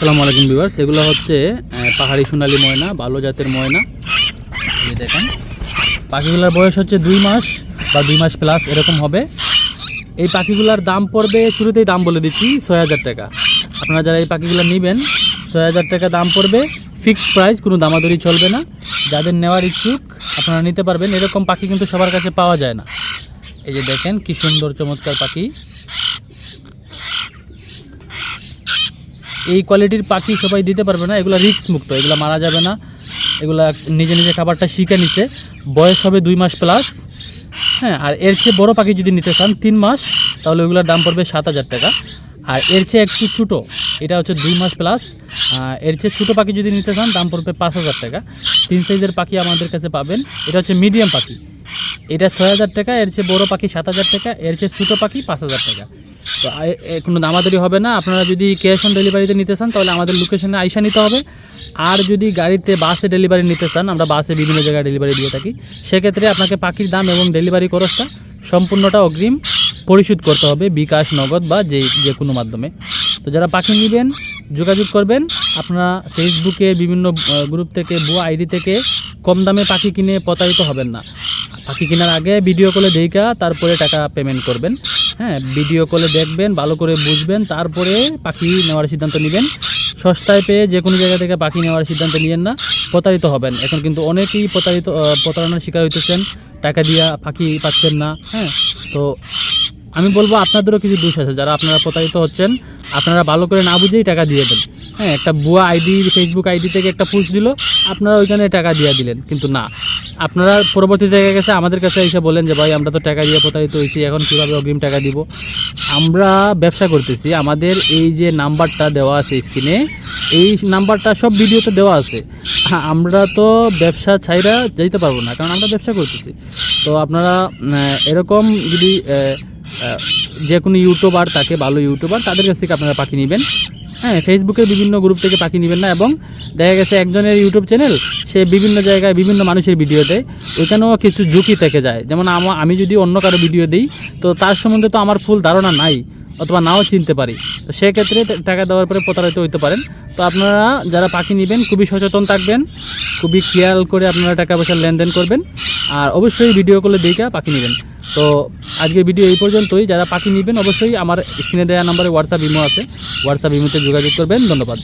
আসসালামু আলাইকুম ভিউয়ার্স, এগুলো হচ্ছে পাহাড়ি সোনালী ময়না ভালো জাতের ময়না। এই দেখেন। পাখিগুলোর বয়স হচ্ছে দুই মাস বা দুই মাস প্লাস এরকম হবে। এই পাখিগুলোর দাম পড়বে, শুরুতেই দাম বলে দিচ্ছি, ছয় হাজার টাকা। আপনারা যারা এই পাখিগুলো নেবেন, ছয় হাজার টাকা দাম পড়বে ফিক্সড প্রাইস কোনো দামাদরি চলবে না। যাদের নেওয়ার ইচ্ছুক, আপনারা নিতে পারবেন। এরকম পাখি কিন্তু সবার কাছে পাওয়া যায় না। এই যে দেখেন, কি সুন্দর, চমৎকার পাখি। এই কোয়ালিটির পাখি সবাই দিতে পারবে না, এগুলো রিস্ক মুক্ত, এগুলো মারা যাবে না, এগুলা নিজে নিজে খাবারটা শিখে নিচ্ছে বয়স হবে দুই মাস প্লাস হ্যাঁ আর এর চেয়ে বড় পাখি যদি নিতে চান তিন মাস, তাহলে ওইগুলোর দাম পড়বে সাত হাজার টাকা। আর এর চেয়ে একটু ছোটো, এটা হচ্ছে দুই মাস প্লাস এর চেয়ে ছোটো পাখি যদি নিতে চান, দাম পড়বে পাঁচ হাজার টাকা। তিন সাইজের পাখি আমাদের কাছে পাবেন, এটা হচ্ছে মিডিয়াম পাখি। এটা ছয় হাজার টাকা, এর চেয়ে বড়ো পাখি সাত হাজার টাকা, এর চেয়ে ছোটো পাখি পাঁচ হাজার টাকা। তো কোনো দামাদারি হবে না। আপনারা যদি ক্যাশ অন ডেলিভারিতে নিতে চান, তাহলে আমাদের লোকেশনে আইসা নিতে হবে। আর যদি গাড়িতে বাসে ডেলিভারি নিতে চান, আমরা বাসে বিভিন্ন জায়গায় ডেলিভারি দিয়ে থাকি। সেক্ষেত্রে আপনাকে পাখির দাম এবং ডেলিভারি খরচটা সম্পূর্ণটা অগ্রিম পরিশোধ করতে হবে বিকাশ, নগদ বা যে যে কোনো মাধ্যমে। তো যারা পাখি নেবেন, যোগাযোগ করবেন। আপনারা ফেসবুকে বিভিন্ন গ্রুপ থেকে ভুয়া আইডি থেকে কম দামে পাখি কিনে প্রতারিত হবেন না। পাখি কেনার আগে ভিডিও কলে দেখা, তারপরে টাকা পেমেন্ট করবেন। হ্যাঁ ভিডিও কলে দেখবেন, ভালো করে বুঝবেন, তারপরে পাখি নেওয়ার সিদ্ধান্ত নেবেন। সস্তায় পেয়ে যে কোনো জায়গা থেকে পাখি নেওয়ার সিদ্ধান্ত নিয়েন না, প্রতারিত হবেন। এখন কিন্তু অনেকেই প্রতারিত প্রতারণার শিকার হইতেছেন, টাকা দিয়া পাখি পাচ্ছেন না হ্যাঁ। তো আমি বলব, আপনাদেরও কিছু দোষ আছে। যারা আপনারা প্রতারিত হচ্ছেন, আপনারা ভালো করে না বুঝেই টাকা দিয়ে দেন। হ্যাঁ একটা ভুয়া আইডি ফেসবুক আইডি থেকে একটা পোস্ট দিল, আপনারা ওইখানে টাকা দিয়ে দিলেন। কিন্তু না আপনারা পরবর্তী জায়গায় গেছে আমাদের কাছে এসে বলেন যে ভাই আমরা তো টাকা দিয়ে প্রতারিত হয়েছি এখন কীভাবে অগ্রিম টাকা দিব? আমরা ব্যবসা করতেছি আমাদের এই যে নাম্বারটা দেওয়া আছে স্ক্রিনে এই নাম্বারটা সব ভিডিওতে দেওয়া আছে। হ্যাঁ, আমরা তো ব্যবসা ছাইরা যেতে পারব না কারণ আমরা ব্যবসা করতেছি। তো আপনারা এরকম যদি যে কোনো ইউটিউবার তাকে ভালো ইউটিউবার তাদের কাছ থেকে আপনারা পাখি নেবেন। হ্যাঁ ফেসবুকের বিভিন্ন গ্রুপ থেকে পাখি নেবেন না এবং দেখা গেছে একজনের ইউটিউব চ্যানেল সে বিভিন্ন জায়গায় বিভিন্ন মানুষের ভিডিও দেয়। ওইখানেও কিছু ঝুঁকি থেকে যায়। যেমন আমা- যদি অন্য কারও ভিডিও দিই, তো তার সম্বন্ধে তো আমার ফুল ধারণা নাই, অথবা নাও চিনতে পারি। তো সেক্ষেত্রে টাকা দেওয়ার পরে প্রতারিত হইতে পারেন। তো আপনারা যারা পাখি নেবেন, খুবই সচেতন থাকবেন, খুবই খেয়াল করে আপনারা টাকা পয়সা লেনদেন করবেন। আর অবশ্যই ভিডিও করলে দেখা পাখি নেবেন। তো আজকের ভিডিও এই পর্যন্তই। যারা পাখি নেবেন অবশ্যই আমার স্ক্রিনে দেওয়া নাম্বারে হোয়াটসঅ্যাপ ইমো আছে। হোয়াটসঅ্যাপ ইমোতে যোগাযোগ করবেন। ধন্যবাদ।